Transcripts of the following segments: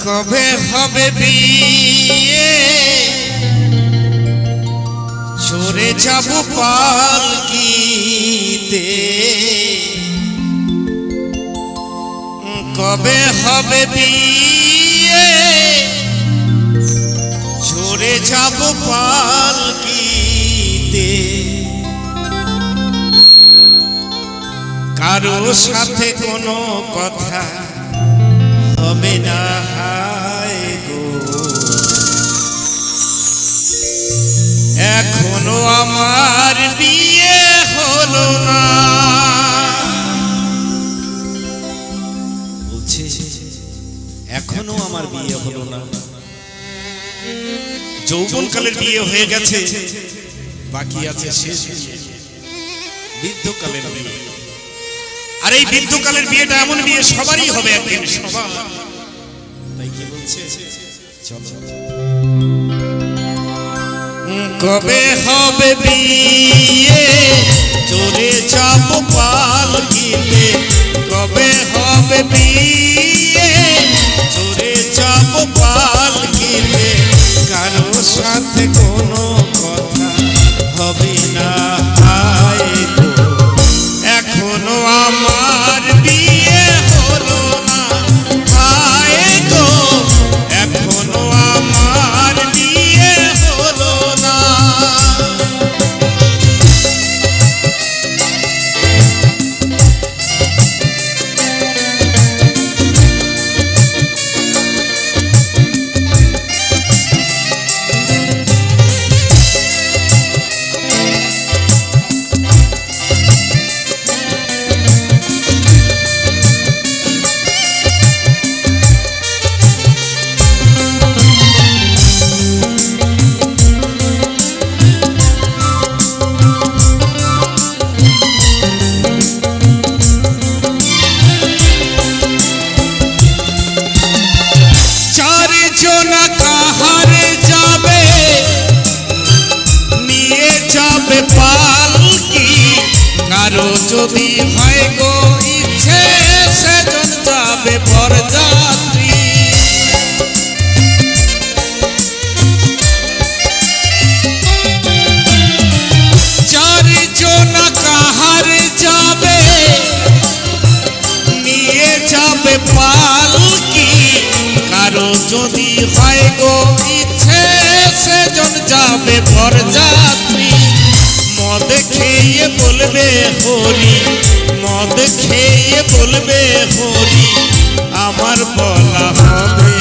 কবে হবে বিয়ে? সরে যাব পালকিতে। কবে হবে বিয়ে? সরে যাব পালকিতে। কারও সাথে কোনো কথা এখনও আমার বিয়ে হলো না। এখনও আমার বিয়ে হলো না। যৌবনকালের বিয়ে হয়ে গেছে, বাকি আছে শেষ বৃদ্ধকালের বিয়ে। আর এই বৃদ্ধকালের বিয়েটা এমন বিয়ে, সবারই হবে একদিন, সবার। বলছে? চলো। কবে হবে বিয়ে? চলে যাব পালকিতে কবে হবে বিয়ে? চলে যাব পালকিতে কারও সাথে কোনো কথা হবে না। কারও যদি হয় গো ইচ্ছে সেজন যাবে বরযাত্রী চারজনা কাহারে যাবে, নিয়ে যাবে পালকি। কারও যদি হয় গো ইচ্ছে সেজন যাবে বরযাত্রী মদ খেয়ে বলবে হরি মদ খেয়ে বলবে হরি আমার বলা হবে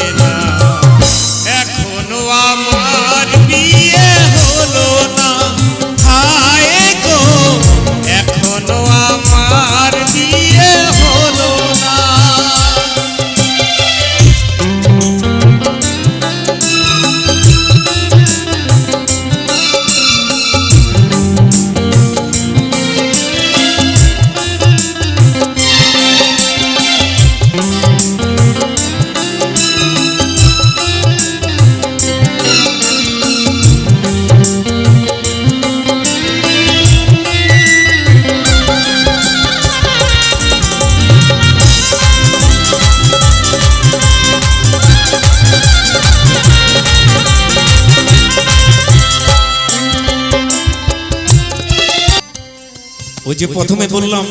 ওই যে প্রথমে বললাম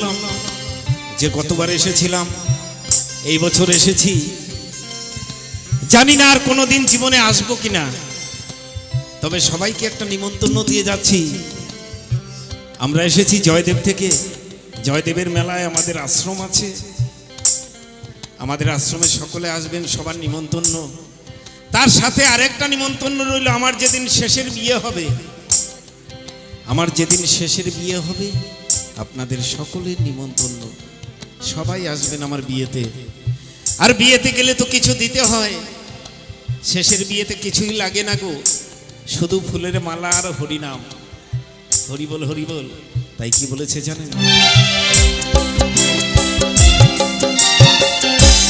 যে গতবার এসেছিলাম। এই বছর এসেছি। জানি না আর কোনোদিন জীবনে আসব কিনা। তবে সবাইকে একটা নিমন্ত্রণ দিয়ে যাচ্ছি। আমরা এসেছি জয়দেব থেকে। জয়দেবের মেলায় আমাদের আশ্রম আছে। আমাদের আশ্রমে সকলে আসবেন সবার নিমন্ত্রণ। তার সাথে আরেকটা নিমন্ত্রণ রইল আমার যেদিন শেষের বিয়ে হবে। আমার যেদিন শেষের বিয়ে হবে আপনাদের সকলের নিমন্ত্রণ। সবাই আসবেন আমার বিয়েতে। আর বিয়েতে গেলে তো কিছু দিতে হয়। শেষের বিয়েতে কিছুই লাগে না গো। শুধু ফুলের মালা আর হরিনাম। হরিবল হরিবল। তাই কি বলেছে জানেন?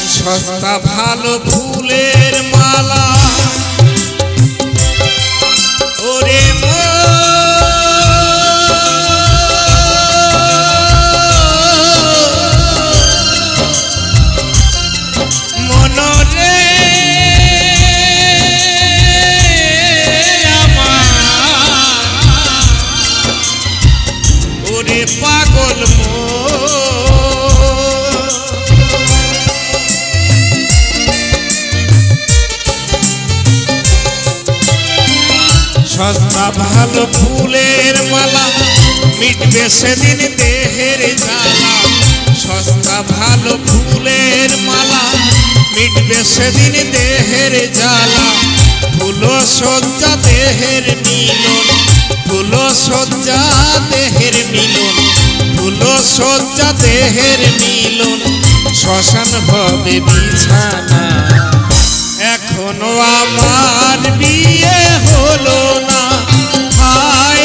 সস্তা ভালো ফুলের মালা। সস্তা ভালো ফুলের মালা, মিটবে সেদিন দেহের জ্বালা। সস্তা ভালো ফুলের মালা, মিটবে সেদিন দেহের জ্বালা। ফুলো সজ্জা দেহের মিলন, ফুলো সজ্জা দেহের মিলন, ফুলো সজ্জা দেহের মিলন। শ্মশান হবে বিছানা। এখনও আমার বিয়ে হলো না। হায়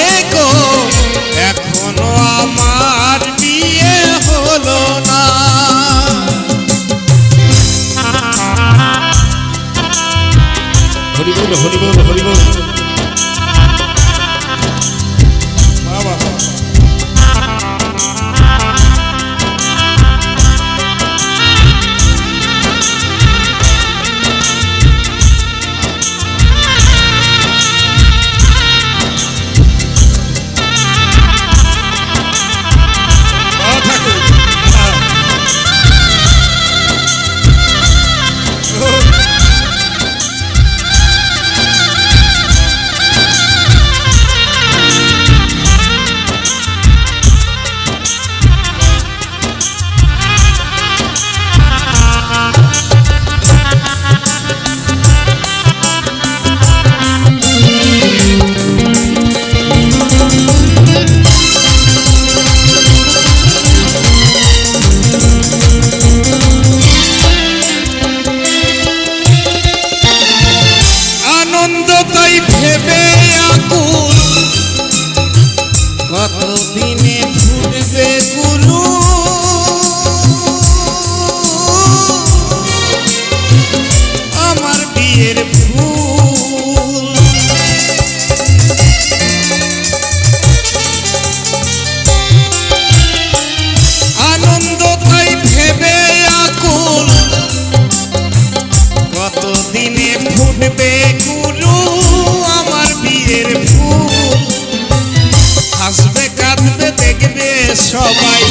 সবাই।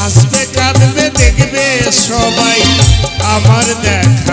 হাসবে কাঁদবে দেখবে সবাই। আমার দেখা।